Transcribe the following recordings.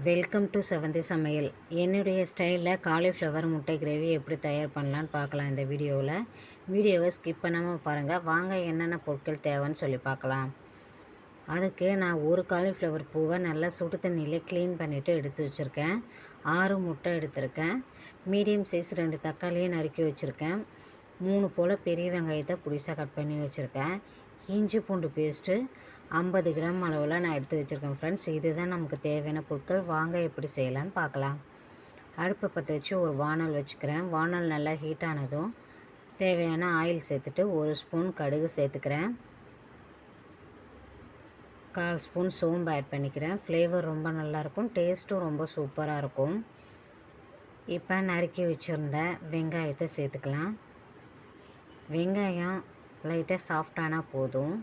Welcome to செவந்தி சமையல் என்னுடைய ஸ்டைலில் காலிஃப்ளவர் முட்டை கிரேவி எப்படி தயார் பண்ணலான்னு பார்க்கலாம் இந்த வீடியோவில். வீடியோவை ஸ்கிப் பண்ணாமல் பாருங்கள் வாங்க என்னென்ன பொருட்கள் தேவைன்னு சொல்லி பார்க்கலாம். அதுக்கு நான் ஒரு காலிஃப்ளவர் பூவை நல்லா சுடு தண்ணியிலே க்ளீன் பண்ணிவிட்டு எடுத்து வச்சுருக்கேன். ஆறு முட்டை எடுத்திருக்கேன். மீடியம் சைஸ் ரெண்டு தக்காளியை நறுக்கி வச்சுருக்கேன். மூணு போல் பெரிய வெங்காயத்தை புடிசாக கட் பண்ணி வச்சுருக்கேன். இஞ்சி பூண்டு பேஸ்ட்டு ஐம்பது கிராம் அளவில் நான் எடுத்து வச்சுருக்கேன் ஃப்ரெண்ட்ஸ் இதுதான் நமக்கு தேவையான பொருட்கள். வாங்க எப்படி செய்யலான்னு பார்க்கலாம். அடுப்பை பற்ற வச்சு ஒரு வானல் வச்சுக்கிறேன். வானல் நல்லா ஹீட் ஆனதும் தேவையான ஆயில் சேர்த்துட்டு ஒரு ஸ்பூன் கடுகு சேர்த்துக்கிறேன். கால் ஸ்பூன் சோம்பு ஆட் பண்ணிக்கிறேன். ஃப்ளேவர் ரொம்ப நல்லாயிருக்கும் டேஸ்ட்டும் ரொம்ப சூப்பராக இருக்கும். இப்போ நறுக்கி வச்சுருந்த வெங்காயத்தை சேர்த்துக்கலாம். வெங்காயம் லைட்டாக சாஃப்டானால் போதும்.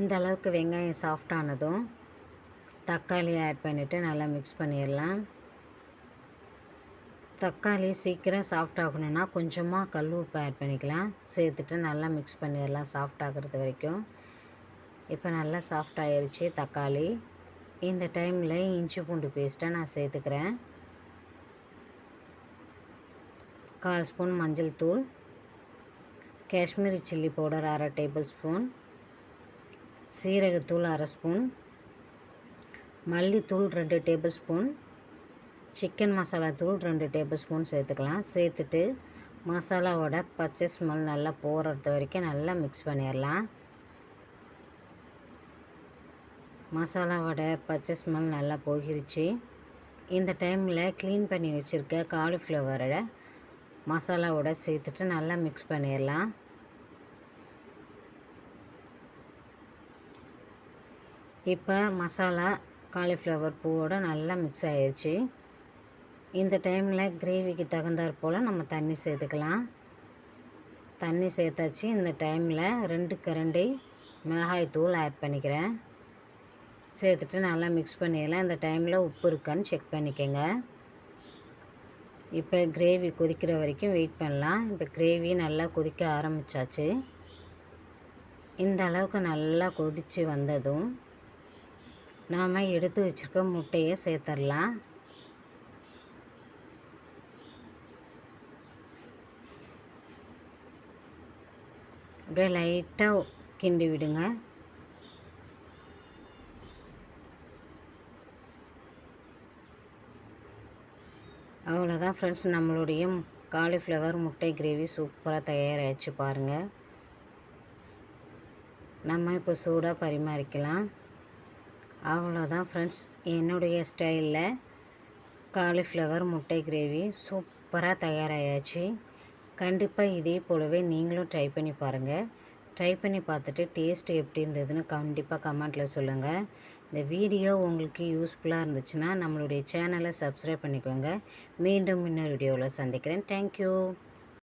இந்த அளவுக்கு வெங்காயம் சாஃப்டானதும் தக்காளி ஆட் பண்ணிவிட்டு நல்லா மிக்ஸ் பண்ணிடலாம். தக்காளி சீக்கிரம் சாஃப்ட் ஆகணும்னா கொஞ்சமாக கல் உப்பு ஆட் பண்ணிக்கலாம். சேர்த்துட்டு நல்லா மிக்ஸ் பண்ணிடலாம் சாஃப்ட் ஆகிறது வரைக்கும். இப்போ நல்லா சாஃப்ட் ஆயிடுச்சு தக்காளி. இந்த டைமில் இஞ்சி பூண்டு பேஸ்ட்டை நான் சேர்த்துக்கிறேன். கால் ஸ்பூன் மஞ்சள் தூள் காஷ்மீரி சில்லி பவுடர் அரை டேபிள் ஸ்பூன் சீரகத்தூள் அரை ஸ்பூன் மல்லித்தூள் ரெண்டு டேபிள் ஸ்பூன் சிக்கன் மசாலா தூள் ரெண்டு டேபிள் ஸ்பூன் சேர்த்துக்கலாம். சேர்த்துட்டு மசாலாவோட பச்சை ஸ்மெல் நல்லா போகிறது வரைக்கும் நல்லா மிக்ஸ் பண்ணிடலாம். மசாலாவோட பச்சை ஸ்மெல் நல்லா போகிருச்சு. இந்த டைமில் க்ளீன் பண்ணி வச்சுருக்க காலிஃப்ளவரை மசாலாவோட சேர்த்துட்டு நல்லா மிக்ஸ் பண்ணிடலாம். இப்போ மசாலா காலிஃப்ளவர் பூவோடு நல்லா மிக்ஸ் ஆயிடுச்சு இந்த டைமில் கிரேவிக்கு தகுந்தாற் போல் நம்ம தண்ணி சேர்த்துக்கலாம். தண்ணி சேர்த்தாச்சு. இந்த டைமில் ரெண்டு கரண்டி மிளகாய் தூள் ஆட் பண்ணிக்கிறேன். சேர்த்துட்டு நல்லா மிக்ஸ் பண்ணிடலாம். இந்த டைமில் உப்பு இருக்கான்னு செக் பண்ணிக்கோங்க. இப்போ கிரேவி கொதிக்கிற வரைக்கும் வெயிட் பண்ணலாம். இப்போ கிரேவி நல்லா கொதிக்க ஆரம்பித்தாச்சு இந்த அளவுக்கு நல்லா கொதித்து வந்ததும் நாம் எடுத்து வச்சுருக்க முட்டையை சேர்த்துடலாம். அப்படியே லைட்டாக கிண்டி விடுங்க. அவ்வளோதான் ஃப்ரெண்ட்ஸ் நம்மளுடைய காலிஃப்ளவர் முட்டை கிரேவி சூப்பராக தயாராகிடுச்சு பாருங்கள் நம்ம இப்போ சூடாக பரிமாறிக்கலாம். அவ்வளோதான் ஃப்ரெண்ட்ஸ் என்னுடைய ஸ்டைலில் காலிஃப்ளவர் முட்டை கிரேவி சூப்பராக தயாராகியாச்சு கண்டிப்பாக இதே போலவே நீங்களும் ட்ரை பண்ணி பாருங்கள் ட்ரை பண்ணி பார்த்துட்டு டேஸ்ட் எப்படி இருந்ததுன்னு கண்டிப்பாக கமெண்ட்டில் சொல்லுங்கள் இந்த வீடியோ உங்களுக்கு யூஸ்ஃபுல்லாக இருந்துச்சுன்னா நம்மளுடைய சேனலை சப்ஸ்கிரைப் பண்ணிக்கோங்க. மீண்டும் இன்னொரு வீடியோவில் சந்திக்கிறேன். தேங்க்யூ